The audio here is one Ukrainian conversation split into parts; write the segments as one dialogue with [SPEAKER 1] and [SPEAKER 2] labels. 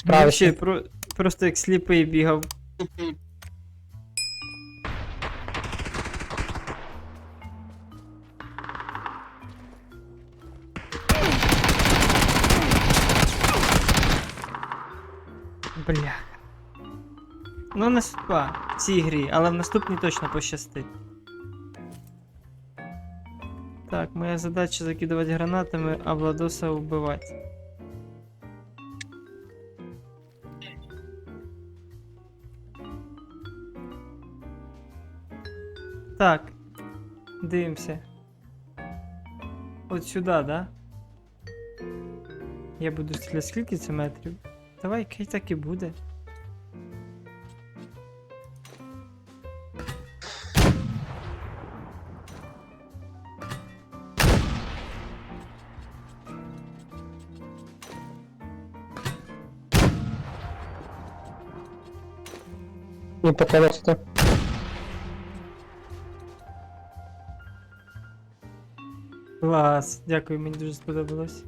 [SPEAKER 1] Справишся.
[SPEAKER 2] Про... просто як сліпий бігав. Бля. Ну, не судьба в цій грі, але в наступній точно пощастить. Так, моя задача закидувати гранатами, а Владоса вбивати. Так. Дивимося. От сюди, да? Я буду стріляти скільки це метрів? Давай, хай так і буде.
[SPEAKER 1] Не поколоться.
[SPEAKER 2] Клас, дякую, мені дуже сподобалось.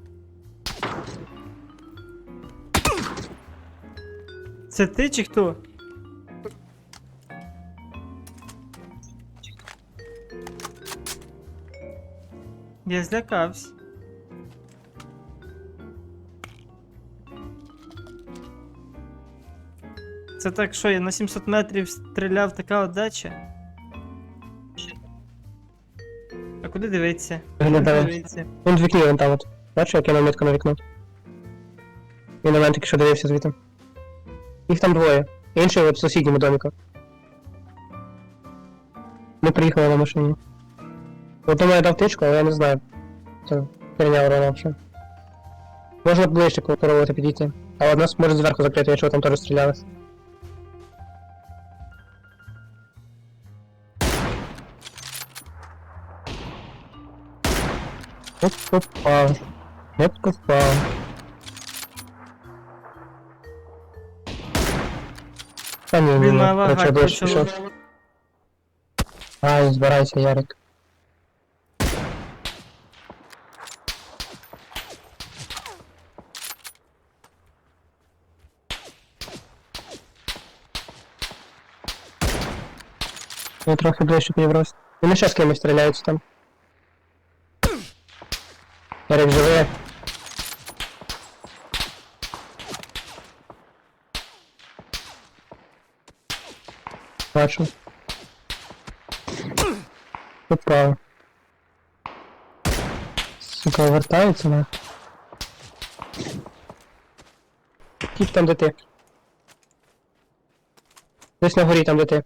[SPEAKER 2] Це ти чи хто? Я злякався. Це так що, я на 700 метрів стріляв така отдача? Куди дивитися?
[SPEAKER 1] Виглядає.
[SPEAKER 2] Дивитися.
[SPEAKER 1] Він в вікні, він там от. Бачиш, як я на вікно. Він на мене тільки що дивився звідти. Їх там двоє. Інший в сусідньому доміку. Ми приїхали на машині. Одному я дав тичку, але я не знаю. Це херня урона взагалі. Можна ближче попробувати підійти. А от нас може зверху закрити, якщо там теж стріляли. От попав. От попав. Та ні,
[SPEAKER 2] Блін,
[SPEAKER 1] ні, короче, дощ пішов. Ай, збирайся, Ярик. Я трохи ближче підібрався. Вони ще з кимось стріляються там. Ярик живе. Бачу. Попав. Сука, вертається на. Тіп там де ти. Десь на горі там де.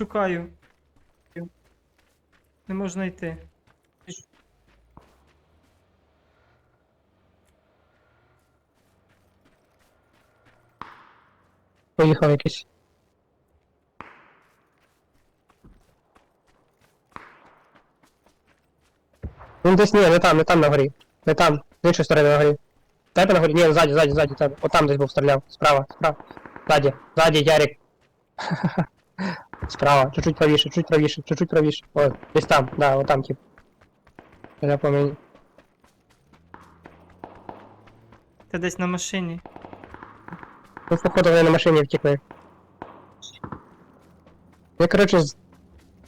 [SPEAKER 2] Шукаю. Не можна йти.
[SPEAKER 1] Поїхав якийсь. Він десь ні, не там, не там на горі. Не там, з іншої сторони на горі. Тебе на горі? Ні, ззаді, ззаді, ззаді тебе. Отам десь був стріляв. Справа, справа. Ззаді, ззаді, Ярик. Справа, чуть-чуть правіше, чуть правіше, чуть-чуть правіше. О, десь там, да, отам тип. Я пам'ятаю.
[SPEAKER 2] Ти десь на машині.
[SPEAKER 1] Ну, походу, вони на машині втекли. Я, коротше, з-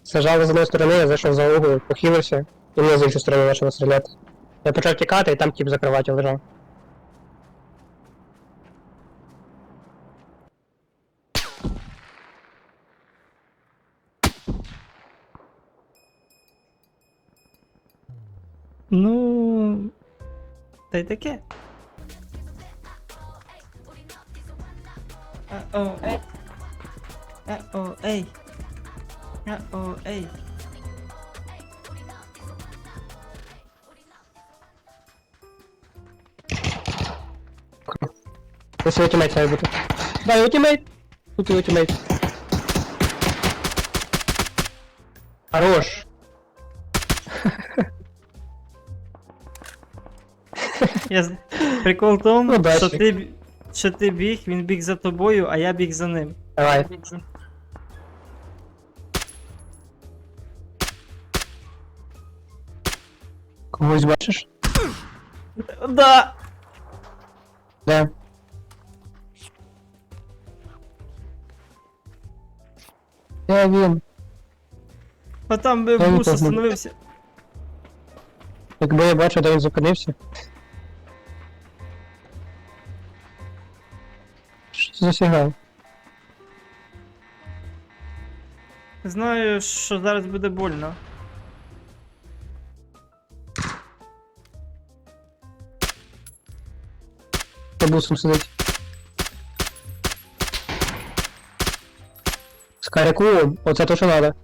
[SPEAKER 1] зажали з одної сторони, я зайшов за угол, похилився, і мене з іншої сторони почало стріляти. Я почав тікати, і там тип за кроватю лежав.
[SPEAKER 2] Ну. Та й таке. А-о, ей. А-о, ей. А-о, ей.
[SPEAKER 1] Ось його тімейт має бути. Да, його тімейт! Тут його тімейт. Хорош!
[SPEAKER 2] Я... Прикол в тому,
[SPEAKER 1] ну,
[SPEAKER 2] що Удачі. ти, що ти біг, він біг за тобою, а я біг за ним.
[SPEAKER 1] Давай. Когось бачиш?
[SPEAKER 2] Да!
[SPEAKER 1] Де? Де він?
[SPEAKER 2] А там би
[SPEAKER 1] Я не
[SPEAKER 2] бус остановився.
[SPEAKER 1] Якби я бачив, де він зупинився. Що це за?
[SPEAKER 2] Знаю, що зараз буде больно.
[SPEAKER 1] За бусом сидить. Скаряку, оце то, що надо.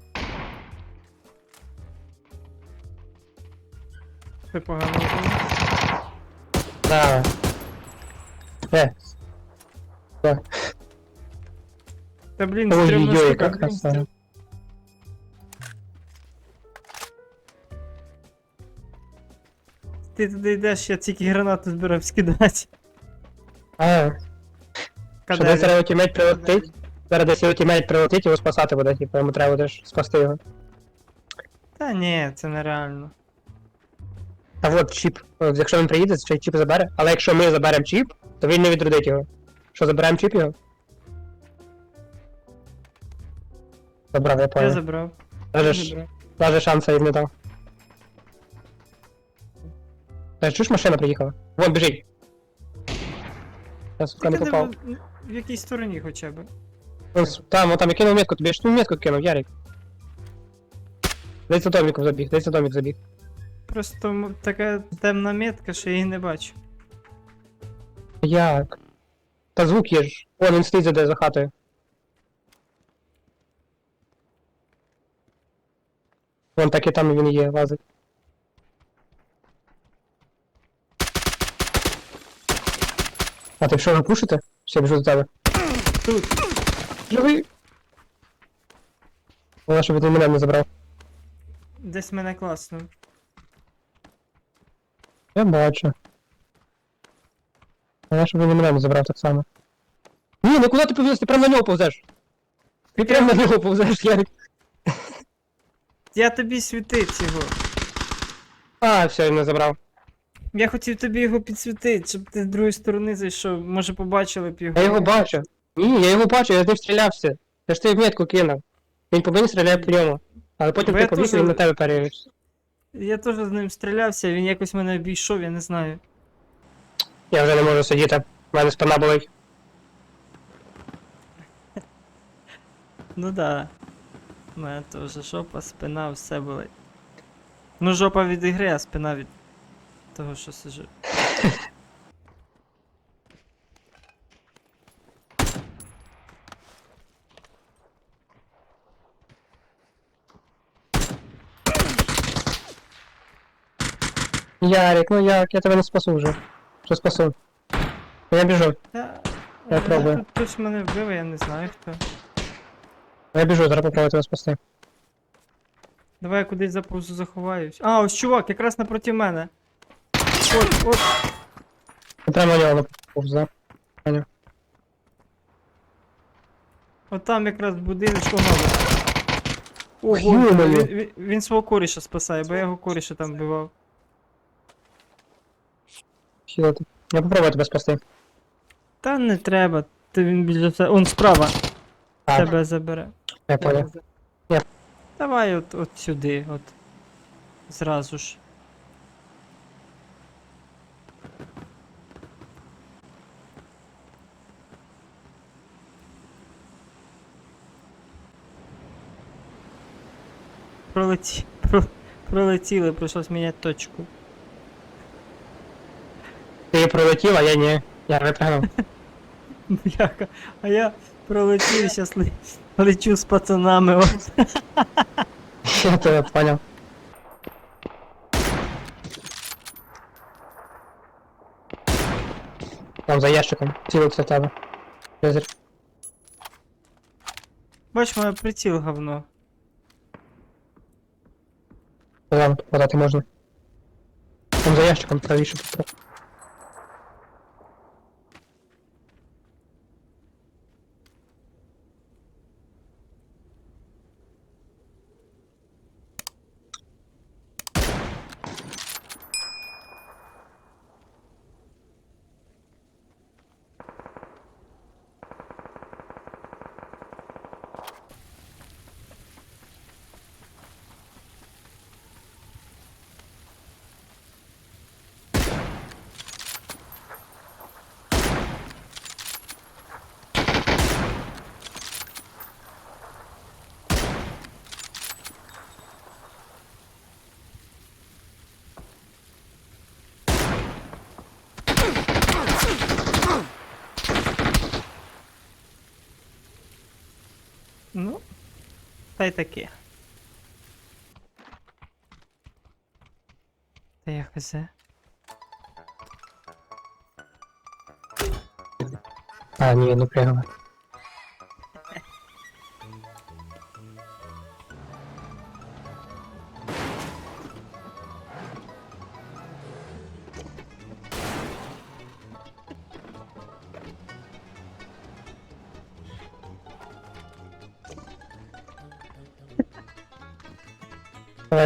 [SPEAKER 2] Ти погано.
[SPEAKER 1] Да. Е. Да.
[SPEAKER 2] Та блін, стрімно
[SPEAKER 1] Ой-ой-ой,
[SPEAKER 2] штука.
[SPEAKER 1] як красава.
[SPEAKER 2] Ти туди йдеш, я тільки гранату збирав скидати.
[SPEAKER 1] А, що десь зараз ультимейт прилетить. Зараз десь ультимейт прилетить, його спасати буде, типу, йому треба буде ж спасти його.
[SPEAKER 2] Та ні, це нереально.
[SPEAKER 1] А от чіп. От, якщо він приїде, цей чіп забере. Але якщо ми заберемо чіп, то він не відродить його. Що, заберемо чіп його? Забрав, я
[SPEAKER 2] Я
[SPEAKER 1] понял.
[SPEAKER 2] забрав.
[SPEAKER 1] Даже, ж, даже шанса їм не дав. Та чуєш, машина приїхала? Вон, біжить. Я, сука, не
[SPEAKER 2] Ти
[SPEAKER 1] попав.
[SPEAKER 2] в, в якій стороні хоча б.
[SPEAKER 1] Вон, с- там, вон там, я кинув метку, тобі ж ну метку кинув, Ярик. Десь за домиком забіг, десь за домик забіг.
[SPEAKER 2] Просто м- така темна метка, що я її не бачу.
[SPEAKER 1] Як? Та звук є ж. Вон він стоїть за де за хатою. Вон так і там він є, лазить. А ти що, ви пушите? Все, біжу до тебе.
[SPEAKER 2] Тут.
[SPEAKER 1] Живий! Вона, щоб він мене не забрав.
[SPEAKER 2] Десь мене класно.
[SPEAKER 1] Я бачу. Вона, щоб він мене не забрав так само. Ні, ну куди ти повіз? Ти прямо на нього повзеш. Ти прямо на нього повзеш, Ярик.
[SPEAKER 2] Я тобі світить його.
[SPEAKER 1] А, все, він не забрав.
[SPEAKER 2] Я хотів тобі його підсвітити, щоб ти з другої сторони зайшов. Може побачили б його.
[SPEAKER 1] Я його бачу. Ні, я його бачу, я з ним стрілявся. Я ж тобі метку кинув. Він по мені стріляє по ньому. Але потім
[SPEAKER 2] Бо
[SPEAKER 1] ти
[SPEAKER 2] я теж-
[SPEAKER 1] він на тебе перевівся.
[SPEAKER 2] Я теж з ним стрілявся, він якось мене обійшов, я не знаю.
[SPEAKER 1] Я вже не можу сидіти. У мене спина болить.
[SPEAKER 2] Ну да. У мене теж жопа, спина, все болить. Ну, жопа від ігри, а спина від того, що сижу.
[SPEAKER 1] Ярик, ну як, я тебе не спасу вже. Що спасу? Я біжу.
[SPEAKER 2] Я,
[SPEAKER 1] Я пробую.
[SPEAKER 2] Тут хтось мене вбив, я не знаю хто.
[SPEAKER 1] Я біжу, зараз попробую тебе спасти.
[SPEAKER 2] Давай я кудись заповзу заховаюсь. А, ось чувак, якраз напроти мене. От, от.
[SPEAKER 1] Я прямо на нього наповз.
[SPEAKER 2] От там якраз будиночку нове. Ого,
[SPEAKER 1] Ё-моё.
[SPEAKER 2] він, він, він свого коріша спасає, бо я його коріша там вбивав.
[SPEAKER 1] Хілити. Я попробую тебе спасти.
[SPEAKER 2] Та не треба, ти він більше все. Он справа
[SPEAKER 1] А,
[SPEAKER 2] тебе забере.
[SPEAKER 1] я понял.
[SPEAKER 2] Давай от, от сюди, от. Зразу ж. Пролеті... Про... Пролетіли, прийшлось міняти точку.
[SPEAKER 1] Ти пролетів, а я ні. Я випрягнув.
[SPEAKER 2] Бляха, а я пролетів, щас ле- лечу з пацанами. От.
[SPEAKER 1] Я тебе понял. Там за ящиком. Цілився в тебе. Лазер.
[SPEAKER 2] Бач, моє приціл говно.
[SPEAKER 1] Там подати можна. Там за ящиком правіше.
[SPEAKER 2] Ну, та й таке. Та я хз.
[SPEAKER 1] А, ні, ну пригала.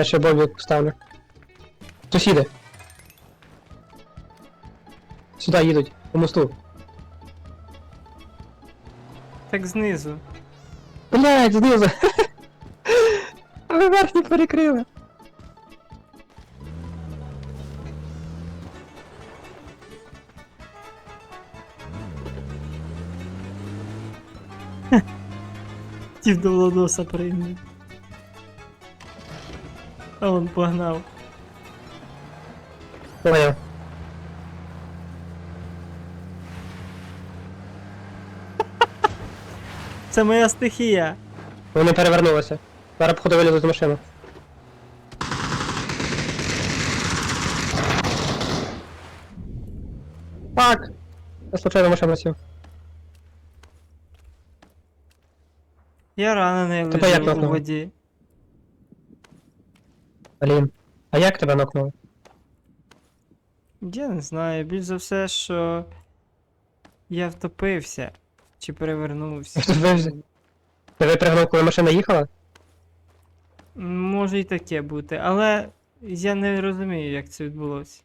[SPEAKER 1] Я ще бобі поставлю. Сусіди. Сюди їдуть, по мосту.
[SPEAKER 2] Так знизу.
[SPEAKER 1] Блять, знизу. А ви верхні перекрили.
[SPEAKER 2] Хотів до Владоса прийняти. А он погнав.
[SPEAKER 1] Понял.
[SPEAKER 2] Це моя стихія.
[SPEAKER 1] Вони перевернулися. Зараз походу вилізуть з машини. Фак! Я случайно машину сів.
[SPEAKER 2] Я ранений
[SPEAKER 1] Тебе як
[SPEAKER 2] лежу у
[SPEAKER 1] нокнуло?
[SPEAKER 2] воді.
[SPEAKER 1] Блін. А як тебе нокнули?
[SPEAKER 2] Я не знаю, більш за все, що я втопився. Чи перевернувся.
[SPEAKER 1] Тебе пригнув, коли машина їхала?
[SPEAKER 2] Може і таке бути, але я не розумію, як це відбулося.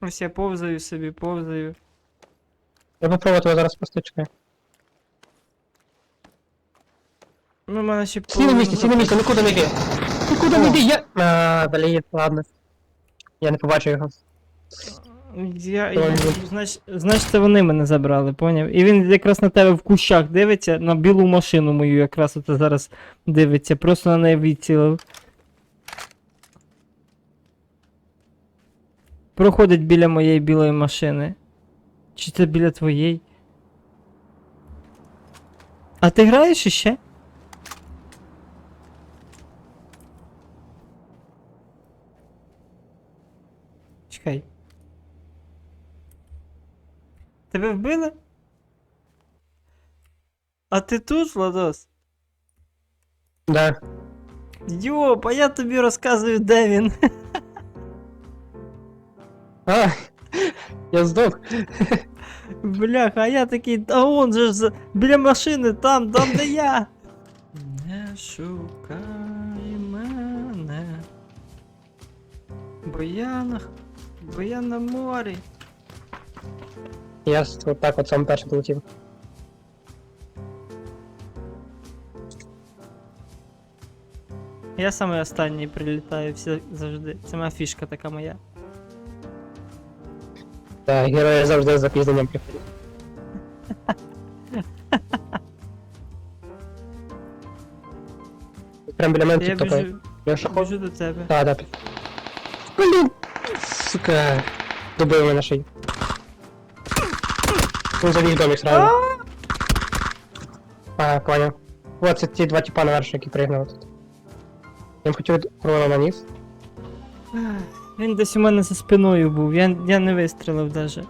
[SPEAKER 2] Ось я повзаю собі, повзаю.
[SPEAKER 1] Я попробую тебе зараз спасти,
[SPEAKER 2] Ну, в мене ще
[SPEAKER 1] Сі на місці, сі на місці, нікуди не йди. Нікуди не
[SPEAKER 2] О.
[SPEAKER 1] йди, я... А, блін, ладно. Я не побачу його.
[SPEAKER 2] Я, я,
[SPEAKER 1] ой.
[SPEAKER 2] значить, це вони мене забрали, поняв? І він якраз на тебе в кущах дивиться, на білу машину мою якраз от зараз дивиться, просто на неї відцілив. Проходить біля моєї білої машини. Чи це біля твоєї? А ти граєш іще? Чекай. Тебе вбили? А ти тут, Владос?
[SPEAKER 1] Да.
[SPEAKER 2] Йоп, а я тобі розказую, де він.
[SPEAKER 1] А, я здох.
[SPEAKER 2] Бляха, а я такий, а он же ж за- біля машини, там, там, де я. Не шукай мене. Бо я на. Бо я на морі.
[SPEAKER 1] Я от так от сам перший полетів.
[SPEAKER 2] Я саме останній прилітаю всі завжди. Це моя фішка така моя.
[SPEAKER 1] Так, герої завжди з запізненням приходять. Прям біля мене
[SPEAKER 2] Я
[SPEAKER 1] тільки
[SPEAKER 2] біжу,
[SPEAKER 1] Я
[SPEAKER 2] біжу до тебе.
[SPEAKER 1] А, да. Блін! Сука. Добив мене шиї. Він забіг домик сразу. А, понял. Вот це ті два типа наверх, які пригнали тут. Я б хотів кровно наніс.
[SPEAKER 2] Він десь у мене за спиною був, я, я не вистрілив даже.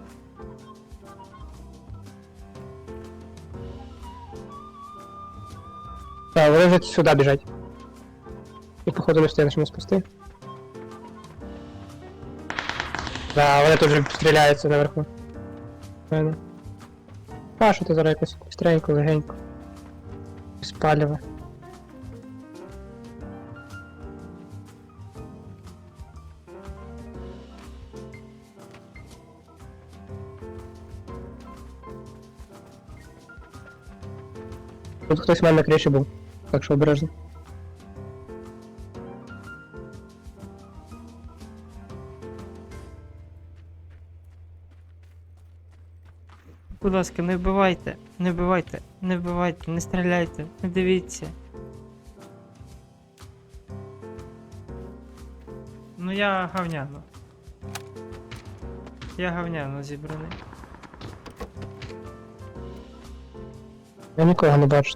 [SPEAKER 1] Так, вони вже сюди біжать. І походу не встигнеш мене спасти. Да, вони тут вже стріляються наверху. Правильно. А, що ти зараз якось стренько, легенько. Спалюве. Тут хтось в мене на криші був, так що обережно.
[SPEAKER 2] Будь ласка, не вбивайте, не вбивайте, не вбивайте, не стріляйте, не дивіться. Ну я гавняно. Я гавняно зібраний.
[SPEAKER 1] Я нікого не бачу.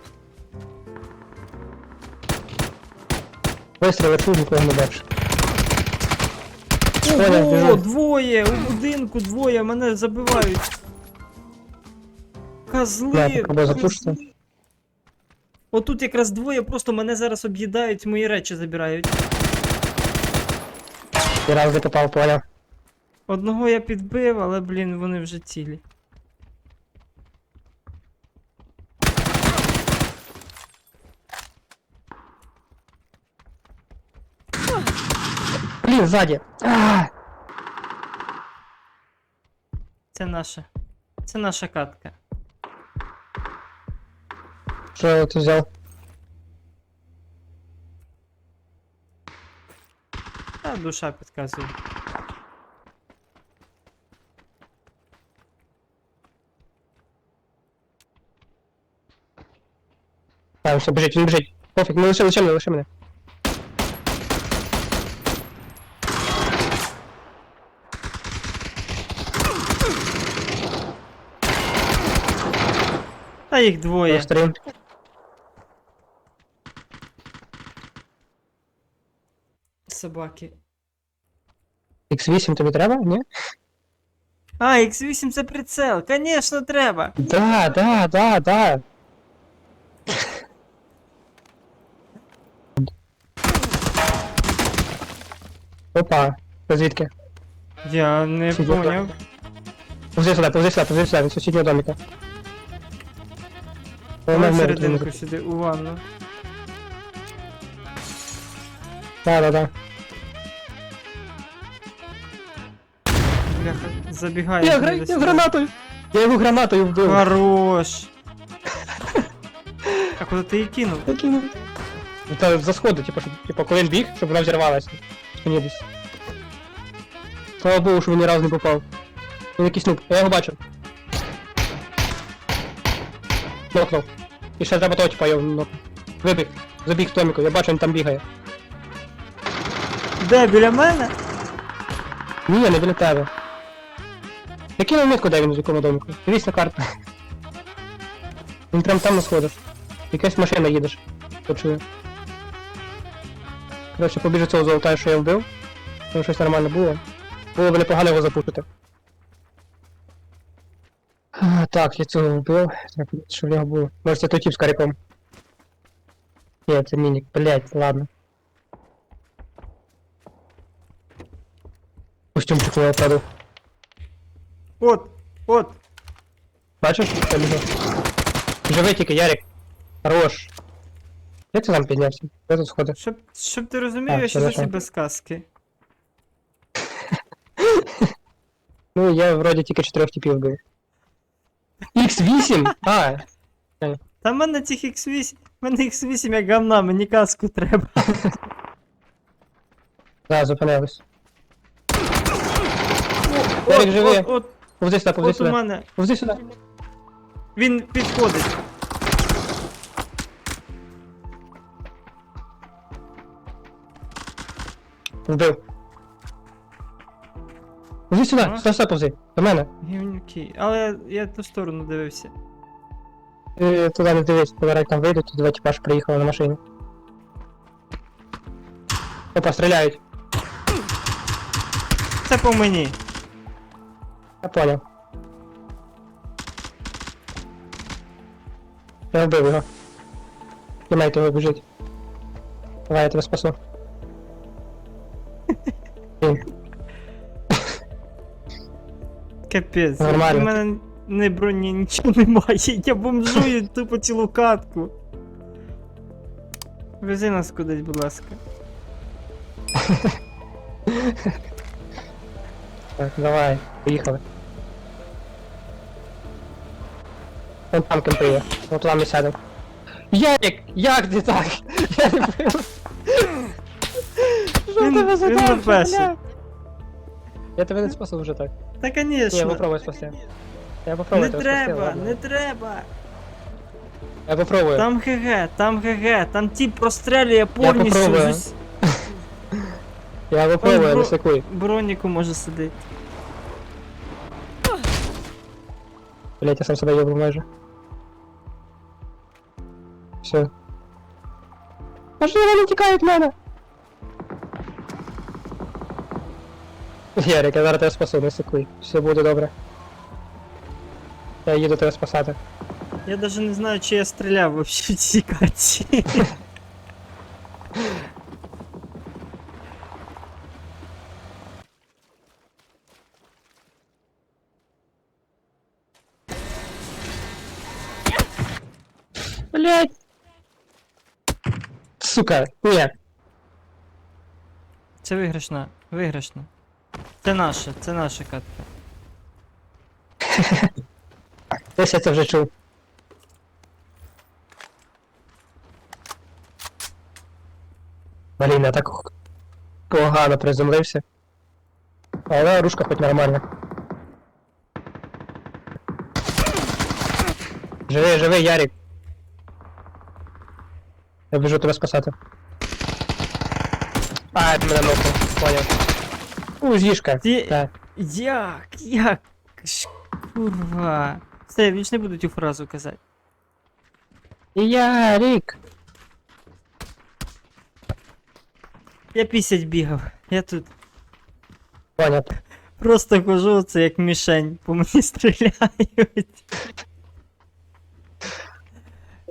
[SPEAKER 1] Вистріли тут нікого не бачу. Поняв,
[SPEAKER 2] Ого,
[SPEAKER 1] біжу.
[SPEAKER 2] двоє! У будинку двоє, мене забивають. Козли!
[SPEAKER 1] Я
[SPEAKER 2] козли. Отут якраз двоє, просто мене зараз об'їдають, мої речі забирають.
[SPEAKER 1] І раз не попав, поняв.
[SPEAKER 2] Одного я підбив, але, блін, вони вже цілі.
[SPEAKER 1] Блін, ззаді.
[SPEAKER 2] Це наша. Це наша катка.
[SPEAKER 1] Що ти взяв?
[SPEAKER 2] Та душа підказує.
[SPEAKER 1] Там все, біжить, він біжить. Пофіг, не лише, лише мене, лише мене.
[SPEAKER 2] Та їх двоє.
[SPEAKER 1] Пострім.
[SPEAKER 2] Собаки.
[SPEAKER 1] X8 тобі треба, ні?
[SPEAKER 2] А, X8 це прицел, конечно, треба.
[SPEAKER 1] Да, да, да, да. Опа, ти звідки?
[SPEAKER 2] Я не
[SPEAKER 1] Сидіть,
[SPEAKER 2] поняв.
[SPEAKER 1] Повзи сюди, повзи сюди, повзи сюди, від сусіднього домика.
[SPEAKER 2] Давай
[SPEAKER 1] Вона в мене
[SPEAKER 2] серединку
[SPEAKER 1] тут.
[SPEAKER 2] сюди, у ванну.
[SPEAKER 1] Да, да, да.
[SPEAKER 2] Бляха, забігає.
[SPEAKER 1] Я, гра... я гранатою! Я його гранатою вбив.
[SPEAKER 2] Хорош. А куди ти її кинув?
[SPEAKER 1] Я кинув. Ну, Та за сходи, типу, щоб, типу, коли він біг, щоб вона взірвалася. Мені десь. Слава Богу, що він ні разу не попав. Він якийсь нуб, я його бачу. Нокнув. І ще треба того, типа, його нокнув. Вибіг, забіг в томіку, я бачу, він там бігає.
[SPEAKER 2] Де, біля мене?
[SPEAKER 1] Ні, не біля тебе. Я кинув мітку, де він в якому. Дивись на карту. Він прям там на сходах. Якась машина їдеш. Почую. Коротше, побіжу цього золотаю, що я вбив. Там щось нормально було. Було б непогано його запушити. Так, я цього вбив. Так, що в нього було? Може це той тип з каріком. Ні, це мінік, блять, ладно. Костюмчик я впаду.
[SPEAKER 2] От, от.
[SPEAKER 1] Бачиш? Там вже. Живи тільки, Ярик. Хорош. Як ти там піднявся? Де тут сходи?
[SPEAKER 2] Щоб, щоб ти розумів,
[SPEAKER 1] Так,
[SPEAKER 2] я ще
[SPEAKER 1] хорошо.
[SPEAKER 2] зовсім без каски.
[SPEAKER 1] Ну, я вроді тільки чотирьох типів вбив. X8? А,
[SPEAKER 2] Та в мене цих X8, в мене X8 як говна, мені каску треба.
[SPEAKER 1] да, зупинились. Ярик,
[SPEAKER 2] От,
[SPEAKER 1] живи.
[SPEAKER 2] от, от,
[SPEAKER 1] Повзи сюди, повзи
[SPEAKER 2] от у
[SPEAKER 1] сюди.
[SPEAKER 2] мене.
[SPEAKER 1] Повзи сюди.
[SPEAKER 2] Він підходить.
[SPEAKER 1] Вбив. Повзи сюди,
[SPEAKER 2] Ага.
[SPEAKER 1] сюди, сюди повзи. До мене.
[SPEAKER 2] Гівнюки. Але я ту сторону дивився.
[SPEAKER 1] Ти туди не дивись, поверай там вийдуть, тут два типаж приїхали на машині. Опа, стріляють.
[SPEAKER 2] Це по мені.
[SPEAKER 1] Я понял. Я вбив його. Тімейт його біжить. Давай, я тебе спасу.
[SPEAKER 2] Капець.
[SPEAKER 1] Нормально.
[SPEAKER 2] У мене не броні, нічого немає. Я бомжую тупо цілу катку. Вези нас кудись, будь ласка.
[SPEAKER 1] Так, давай, поїхали. Вон там кемпиє. От туди ми сядемо. Ярик! Як ти так? Я не пив. Що
[SPEAKER 2] Він-
[SPEAKER 1] тебе
[SPEAKER 2] він
[SPEAKER 1] бля? Я тебе не спасу вже так.
[SPEAKER 2] Та
[SPEAKER 1] Ні, я
[SPEAKER 2] конечно.
[SPEAKER 1] попробую спасти. Я попробую
[SPEAKER 2] Не
[SPEAKER 1] тебе спасти,
[SPEAKER 2] треба,
[SPEAKER 1] ладно.
[SPEAKER 2] не треба.
[SPEAKER 1] Я попробую.
[SPEAKER 2] Там ГГ, там ГГ, там тип прострелює повністю.
[SPEAKER 1] попробую.
[SPEAKER 2] з ус-
[SPEAKER 1] Я попробую,
[SPEAKER 2] бро-
[SPEAKER 1] не секуй.
[SPEAKER 2] Броніку може сидити.
[SPEAKER 1] Блять, я сам себе їбав майже. Все. Можливо, вони тікають від мене. Ярик, я зараз тебе спасу, не сикуй. Все буде добре. Я їду тебе спасати.
[SPEAKER 2] Я даже не знаю, чи я стріляв вообще в цій карті.
[SPEAKER 1] Сука, ні.
[SPEAKER 2] Це виграшна, виграшна. Це наша, це наша катка.
[SPEAKER 1] Десь я це вже чув. Блін, я так погано приземлився. Але рушка хоч нормальна. Живи, живи, Ярик. Я біжу тебе спасати. А, ти мене нокнув, поняв. У, зішка.
[SPEAKER 2] Ти-
[SPEAKER 1] Так.
[SPEAKER 2] Як? Як? Ш- Курва. Все, я більш не буду цю фразу казати.
[SPEAKER 1] Ярик!
[SPEAKER 2] Я пісять бігав. Я тут
[SPEAKER 1] Поняв.
[SPEAKER 2] просто хожу, це як мішень, по мені стріляють.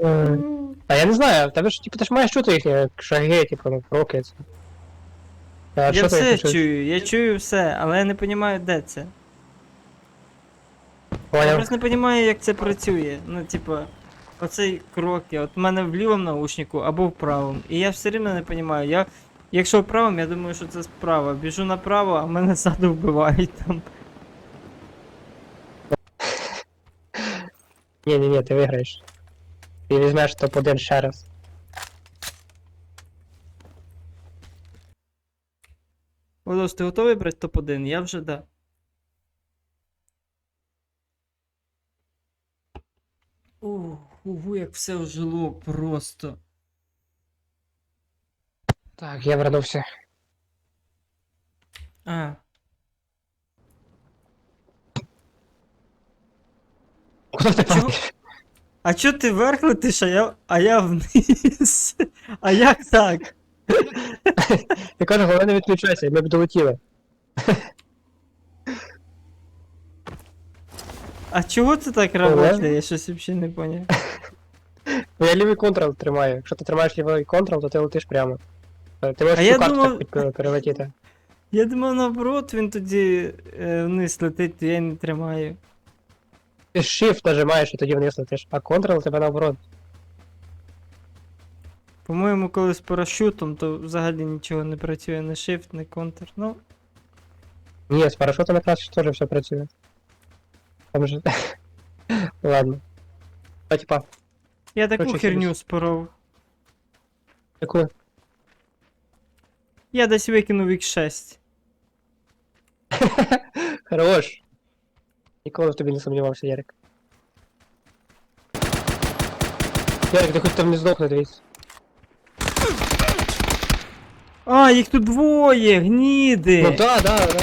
[SPEAKER 1] Е, А я не знаю, в тебе ж типу ти ж маєш чути їхні шаги, типу, ну, кроки. Це. А
[SPEAKER 2] я
[SPEAKER 1] що ти
[SPEAKER 2] все
[SPEAKER 1] їх чуєш?
[SPEAKER 2] чую, я чую все, але я не розумію, де це. Я
[SPEAKER 1] Поняв.
[SPEAKER 2] просто не розумію, як це працює. Ну, типа, оцей кроки, от в мене в лівому наушнику або в правому. І я все рівно не розумію. Я, якщо в правому, я думаю, що це справа. Біжу направо, а мене ззаду вбивають там.
[SPEAKER 1] Ні, ні, ні, ти виграєш. Ти візьмеш топ-1 ще раз.
[SPEAKER 2] Волос, ти готовий брати топ-1? Я вже да. Угу, як все ожило просто.
[SPEAKER 1] Так, я вернувся.
[SPEAKER 2] А,
[SPEAKER 1] Куди ти
[SPEAKER 2] Чого?
[SPEAKER 1] падаєш?
[SPEAKER 2] А чо ти вверх летиш, а я, а я вниз? А як так?
[SPEAKER 1] Я кажу, головне не відключайся, ми б долетіли.
[SPEAKER 2] А чого це так працює? Я щось взагалі не поняв.
[SPEAKER 1] Ну, Я лівий контрол тримаю. Якщо ти тримаєш лівий контрол, то ти летиш прямо. Е, Ти можеш
[SPEAKER 2] я
[SPEAKER 1] карту так перелетіти.
[SPEAKER 2] Я думав, наоборот, він тоді е, вниз летить, то я не тримаю.
[SPEAKER 1] Ти shift нажимаєш і тоді вниз летиш, а контрол тебе наоборот.
[SPEAKER 2] По-моєму, коли з парашютом, то взагалі нічого не працює, не shift, не контр. Ну,
[SPEAKER 1] Ні, з парашутом якраз теж все працює. Там же. Ладно. А типа,
[SPEAKER 2] я таку
[SPEAKER 1] Короче,
[SPEAKER 2] херню
[SPEAKER 1] херню.
[SPEAKER 2] споров.
[SPEAKER 1] яку?
[SPEAKER 2] Я десь викинув X6.
[SPEAKER 1] Хорош. Ніколи в тобі не сумнівався, Ярик. Ярик, ти хоч там не здохне, дивись.
[SPEAKER 2] А, їх тут двоє, гніди!
[SPEAKER 1] Ну да, да, да.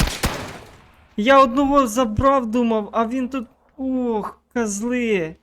[SPEAKER 2] Я одного забрав, думав, а він тут. Ох, козли.